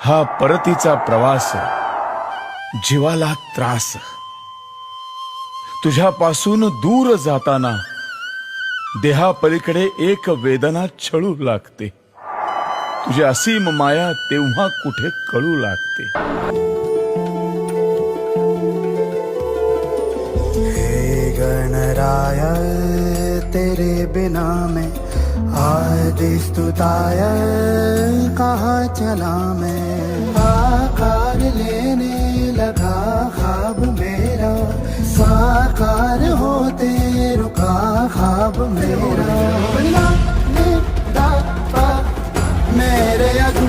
हा परतीचा प्रवास जीवाला त्रास. तुझ्यापासून दूर जाताना देहापलीकडे एक वेदना छळू लागते. तुझी असीम माया तेव्हा कुठे कळू लागते. हे गणराय तेरे बिना मैं आदि स्तुताय चला मैं। आकार लेने लगा खाब मेरा। साकार होते रुका खाब मेरा। मेरे अधूरा